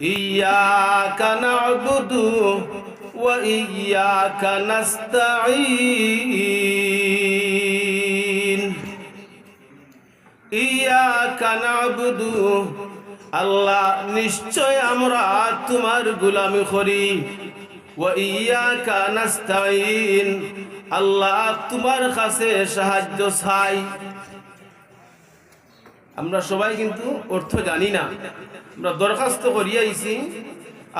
إياك نعبد وإياك نستعين إياك نعبد আল্লাহ নিশ্চয় আমরা তোমার গোলামি করি ওয়া ইয়াকা নাস্তাইন আল্লাহ তোমার কাছে সাহায্য চাই আমরা সবাই কিন্তু অর্থ জানি না। আমরা দরখাস্ত করিয়াইছি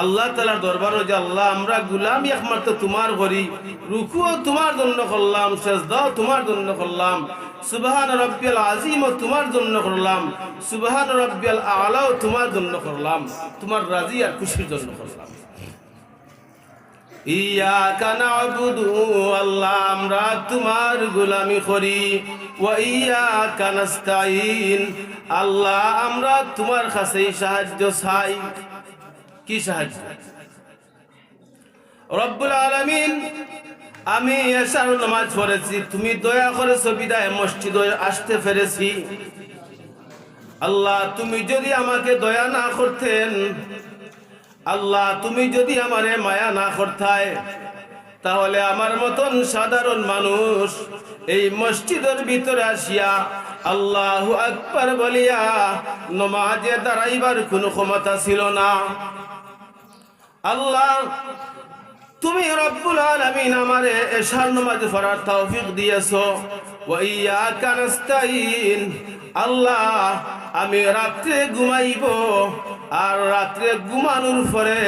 আল্লাহ তালার দরবারও যে আল্লাহ, আমরা গুলামি একমাত্র তোমার করি। রুকুও তোমার জন্য করলাম, সেজদাও তোমার জন্য করলাম। সুবহান রব্বিয়াল আজিমও তোমার জন্য করলাম। সুবহান রব্বিয়াল আলাও তোমার জন্য করলাম। তোমার রাজি আর খুশির জন্য করলাম। নাবুদু আল্লাহ, আমরা তোমার করি। নাস্তাইন আল্লাহ, আমরা তোমার সাহায্য চাই। কি সাহায্য? আমি নামাজ পড়েছি, তুমি দয়া করে বিদায় মসজিদে আসতে পেরেছি। আল্লাহ, তুমি যদি আমাকে দয়া না করতেন আল্লাহ, তুমি যদি আমারে মায়া না করতায়, তাহলে আমার মতন সাধারণ মানুষ এই মসজিদের ভিতরে আসিয়া আল্লাহ আকবার বলিয়া নমাজে দাঁড়াইবার কোনো ক্ষমতা ছিল না। আল্লাহ, তুমি রব্বুল আলামিন আমারে এশার নামাজ পড়ার তৌফিক দিয়েছ। ওয়া ইয়াকা আল্লাহ আমি রাত্রে ঘুমাইব আর রাত্রে ঘুমানোর পরে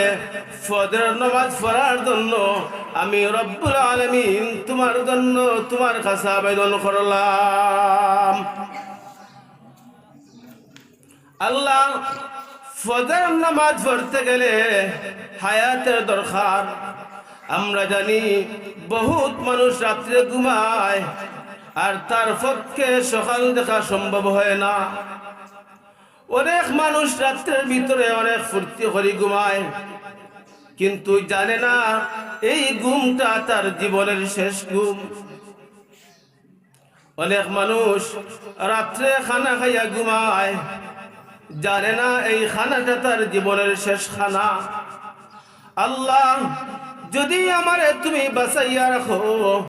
ফজরের নামাজ পড়ার জন্য আমি রব্বুল আলামিন তোমার জন্য তোমার কাছে আবেদন করলাম। আল্লাহ ফজর নামাজ পড়তে গেলে হায়াতের দরকার। আমরা জানি বহুত মানুষ রাত্রে ঘুমায় আর তার পক্ষে সকাল দেখা সম্ভব হয় না। অনেক মানুষ রাত্রের ভিতরে অনেক ফুর্তি করে ঘুমায়। কিন্তু জানে না এই ঘুমটা তার জীবনের শেষ ঘুম। অনেক মানুষ রাত্রে খানা খাইয়া ঘুমায়। জানে না এই খানাটা তার জীবনের শেষ খানা। আল্লাহ, যদি আমারে তুমি বাঁচাইয়া রাখো।